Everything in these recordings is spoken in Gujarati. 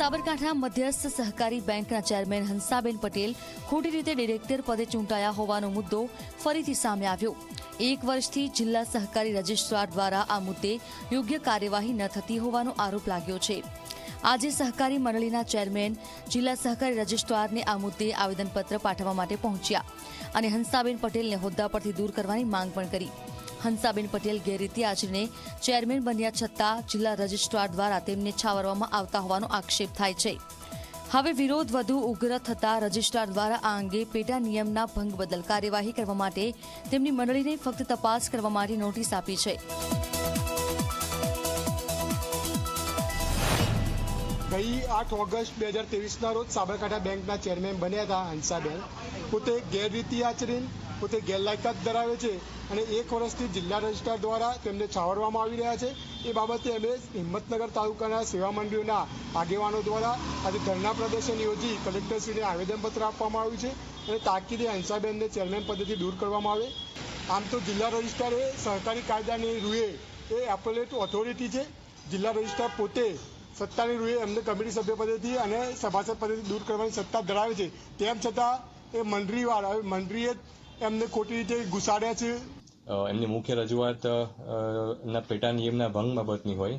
સાબરકાંઠા મધ્યસ્થ સહકારી બેંકના ચેરમેન હંસાબેન પટેલ ખોટી રીતે ડિરેક્ટર પદે ચૂંટાયા હોવાનો મુદ્દો ફરીથી સામે આવ્યો. એક વર્ષથી જિલ્લા સહકારી રજિસ્ટ્રાર દ્વારા આ મુદ્દે યોગ્ય કાર્યવાહી ન થતી હોવાનો આરોપ લાગ્યો છે. આજે સહકારી મંડળીના ચેરમેન જિલ્લા સહકારી રજિસ્ટ્રારને આ મુદ્દે આવેદનપત્ર પાઠવવા માટે પહોંચ્યા અને હંસાબેન પટેલને હોદ્દા પરથી દૂર કરવાની માંગ પણ કરી. હંસાબેન પટેલ ગેરરીતિ આચરીને ચેરમેન બન્યા છતાં જિલ્લા રજિસ્ટ્રાર દ્વારા તેમને છાવરવામાં આવતા હોવાનો આક્ષેપ થાય છે. હવે વિરોધ વધુ ઉગ્ર થતાં રજિસ્ટ્રાર દ્વારા આ અંગે પેટા નિયમના ભંગ બદલ કાર્યવાહી કરવા માટે તેમની મંડળીને ફક્ત તપાસ કરવા માટે નોટિસ આપી છે. ગઈ આઠ ઓગસ્ટ બે હજાર ત્રેવીસના રોજ સાબરકાંઠા બેંકના ચેરમેન બન્યા હતા હંસાબેન. પોતે ગેરરીતિ આચરીને પોતે ગેરલાયકાત ધરાવે છે અને એક વર્ષથી જિલ્લા રજિસ્ટ્રાર દ્વારા તેમને છાવરવામાં આવી રહ્યા છે. એ બાબતે અમે હિંમતનગર તાલુકાના સેવા મંડળીઓના આગેવાનો દ્વારા આજે ધરના પ્રદર્શન યોજી કલેક્ટરશ્રીને આવેદનપત્ર આપવામાં આવ્યું છે અને તાકીદે હંસાબેનને ચેરમેન પદેથી દૂર કરવામાં આવે. આમ તો જિલ્લા રજિસ્ટ્રાર એ સહકારી કાયદાની રૂએ એ એપોલેટ ઓથોરિટી છે. જિલ્લા રજિસ્ટ્રાર પોતે સત્તાની રૂએ એમને કમિટી સભ્ય પદેથી અને સભાસદ પદેથી દૂર કરવાની સત્તા ધરાવે છે. તેમ છતાં એ મંડળીવાળા, મંડળીએ એમને ખોટી રીતે ઘુસાડ્યા છે? એમની મુખ્ય રજૂઆત ના પેટા નિયમના ભંગ બાબતની હોય.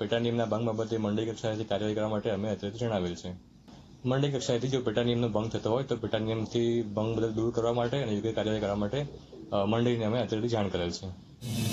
પેટા નિયમના ભંગ બાબતે મંડળી કક્ષાએથી કાર્યવાહી કરવા માટે અમે અત્યારે જણાવેલ છે. મંડળી કક્ષાએથી જો પેટા નિયમનો ભંગ થતો હોય, તો પેટા નિયમથી ભંગ બદલ દૂર કરવા માટે અને યોગ્ય કાર્યવાહી કરવા માટે મંડળીને અમે અત્યારથી જાણ કરેલ છે.